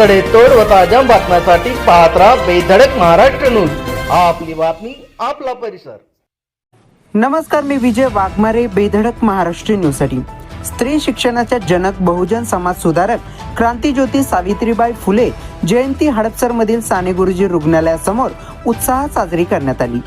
सडेतोड व ताज्या बातम्यासाठी पाहत राहा बेधडक महाराष्ट्र न्यूज. आपली बातमी आपला परिसर. नमस्कार मी विजय वाघमारे बेधडक महाराष्ट्र न्यूजसाठी. स्त्री शिक्षणाच्या जनक बहुजन समाज सुधारक क्रांतीज्योती सावित्रीबाई फुले जयंती हडपसरमधील साने गुरुजी रुग्णालयासमोर उत्साहात साजरी करण्यात आली.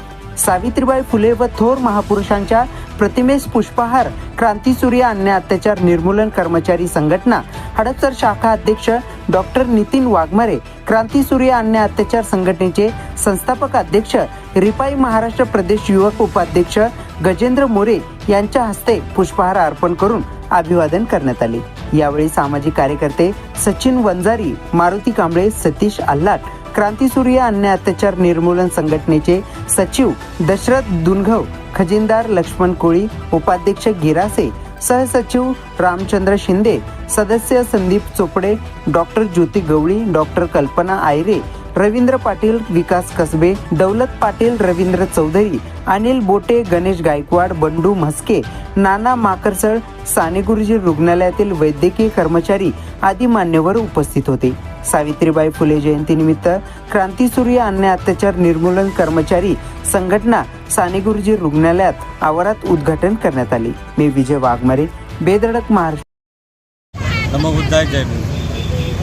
सावित्रीबाई फुले व थोर महापुरुषांच्या प्रतिमेस पुष्पहार क्रांतीसूर्य अन्य अत्याचार निर्मूलन कर्मचारी संघटना हडपसर शाखा अध्यक्ष डॉक्टर नितीन वाघमारे क्रांतीसूर्य अन्य अत्याचार संघटनेचे संस्थापक अध्यक्ष रिपाई महाराष्ट्र प्रदेश युवक उपाध्यक्ष गजेंद्र मोरे यांच्या हस्ते पुष्पहार अर्पण करून अभिवादन करण्यात आले. यावेळी सामाजिक कार्यकर्ते सचिन वंजारी मारुती कांबळे सतीश आल्हाट क्रांतीसूर्य अन्य अत्याचार निर्मूलन संघटनेचे सचिव दशरथ दुनघव खजिनदार लक्ष्मण कोळी उपाध्यक्ष गिरासे सहसचिव रामचंद्र शिंदे सदस्य संदीप चोपडे डॉक्टर ज्योती गवळी डॉक्टर कल्पना आयरे रवींद्र पाटील विकास कसबे दौलत पाटील रवींद्र चौधरी अनिल बोटे गणेश गायकवाड बंडू म्हस्के नाना माकरसळ साने गुरुजी रुग्णालयातील वैद्यकीय कर्मचारी आदी मान्यवर उपस्थित होते. सावित्रीबाई फुले जयंतीनिमित्त क्रांतीसूर्य अन्य अत्याचार निर्मूलन कर्मचारी संघटना साने गुरुजी रुग्णालयात आवारात उद्घाटन करण्यात आले. मी विजय वाघमारे बेधडक महाराष्ट्र. नमो जय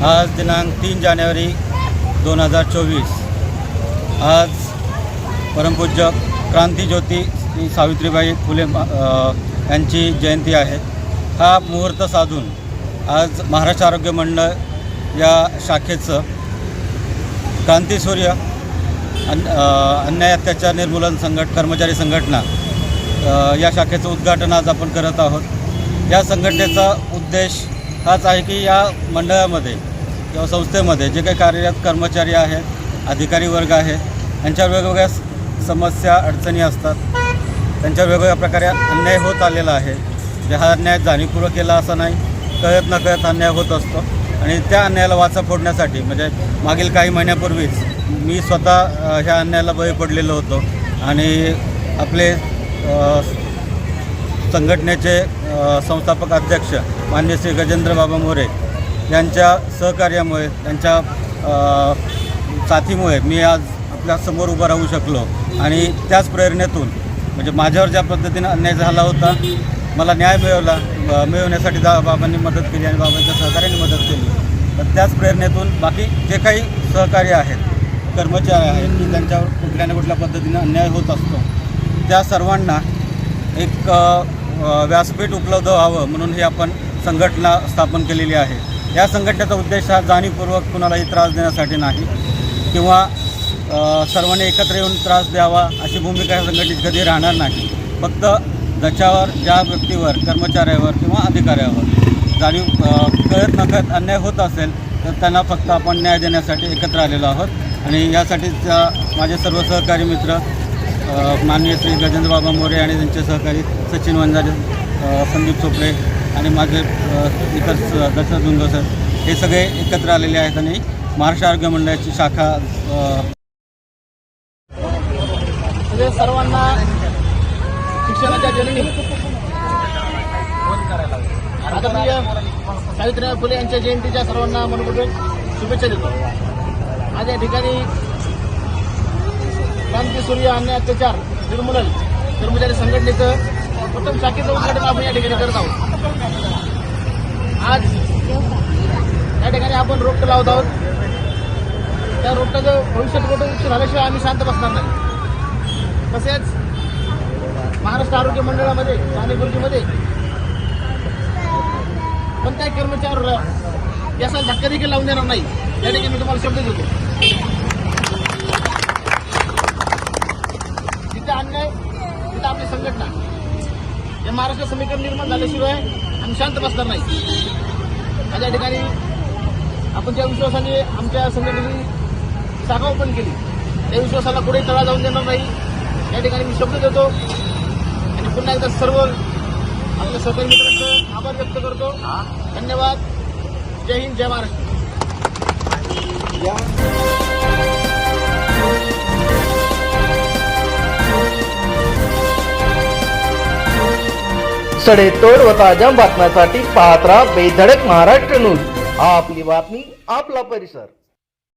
आज दिनांक तीन जानेवारी दोन हजार चोवीस. आज परमपूज्य क्रांतीज्योती श्री सावित्रीबाई फुले यांची जयंती आहे. हा मुहूर्त साधून आज महाराष्ट्र आरोग्य मंडळ या शाखेचं क्रांतीसूर्य अन्याय अत्याचार निर्मूलन संघट कर्मचारी संघटना या शाखेचं उद्घाटन आज आपण करत आहोत. या संघटनेचा उद्देश हाच आहे की या मंडळामध्ये किंवा संस्थेमध्ये जे काही कार्यरत कर्मचारी आहेत अधिकारी वर्ग आहे यांच्या वेगवेगळ्या समस्या अडचणी असतात. त्यांच्या वेगवेगळ्या प्रकारे अन्याय होत आलेला आहे. जे हा अन्याय जाणीवपूर्वक केला असा नाही कळत नकळत अन्याय होत असतो. आणि त्या अन्यायाला वाचा फोडण्यासाठी म्हणजे मागील काही महिन्यापूर्वीच मी स्वतः ह्या अन्यायाला बळी पडलेलो होतो. आणि आपले संघटनेचे संस्थापक अध्यक्ष मान्य श्री गजेंद्र बाबा मोरे यांच्या सहकार्यामुळे त्यांच्या साथीमुळे मी आज आपल्यासमोर उभं राहू शकलो. आणि त्याच प्रेरणेतून म्हणजे माझ्यावर ज्या पद्धतीनं अन्याय झाला होता मला न्याय मिळवला मिळवण्यासाठी दा बाबांनी मदत केली आणि बाबांच्या सहकार्याने मदत केली. तर त्याच प्रेरणेतून बाकी जे काही सहकार्य आहेत कर्मचारी आहेत की त्यांच्यावर कुठल्या ना कुठल्या पद्धतीनं अन्याय होत असतो त्या सर्वांना एक व्यासपीठ उपलब्ध व्हावं म्हणून ही आपण संघटना स्थापन केलेली आहे. या संघटनेचा उद्देश हा जाणीवपूर्वक कुणालाही त्रास देण्यासाठी नाही किंवा सर्वांनी एकत्र येऊन त्रास द्यावा अशी भूमिका या कधी राहणार नाही. फक्त ज्याच्यावर ज्या व्यक्तीवर कर्मचाऱ्यावर किंवा अधिकाऱ्यावर जाणीव अ, कळत नकळत अन्याय होत असेल तर त्यांना फक्त आपण न्याय देण्यासाठी एकत्र आलेलो आहोत. आणि यासाठीच माझे सर्व सहकारी मित्र माननीय श्री गजेंद्र बाबा मोरे आणि त्यांचे सहकारी सचिन वंजारे संदीप चोपडे आणि माझे इतर दशरथ दुंग सर हे सगळे एकत्र आलेले आहेत आणि महाराष्ट्र आरोग्य मंडळाची शाखा म्हणजे सर्वांना शिक्षणाच्या जननी आदरणीय सावित्रीबाई फुले यांच्या जयंतीच्या सर्वांना मनपूर्वक शुभेच्छा देतो. आज या ठिकाणी क्रांती सूर्य अन्याय अत्याचार निर्मूलन कर्मचारी संघटनेचं प्रथम शाखेचं उद्घाटन आपण या ठिकाणी करत आहोत. आज या ठिकाणी आपण रोपटं लावत आहोत. त्या रोपटाचं भविष्यात मोठं उच्च झाल्याशिवाय आम्ही शांत बसणार नाही. तसेच महाराष्ट्र आरोग्य मंडळामध्ये सानेगुरुजीमध्ये कोणत्याही कर्मचाऱ्यावर याचा धक्का देखील लावून देणार नाही. या ठिकाणी मी तुम्हाला शब्द देतो. तिथे अन्याय तिथे आपली संघटना. या महाराष्ट्र समीकरण निर्माण झाल्याशिवाय आम्ही शांत बसणार नाही. आज या ठिकाणी आपण ज्या विश्वासाने आमच्या संघटनेची शाखा ओपन केली. त्या विश्वासाला कुठेही तळा जाऊन देणार नाही. या ठिकाणी मी शब्द देतो. पुन्हा एकदा सर्व आपल्या सहकारी मित्रांचं आभार व्यक्त करतो. धन्यवाद. जय हिंद जय महाराष्ट्र. सडेतोड व ताज्या बातम्यांसाठी पाहत राहा बेधडक महाराष्ट्र न्यूज. आपली बातमी आपला परिसर.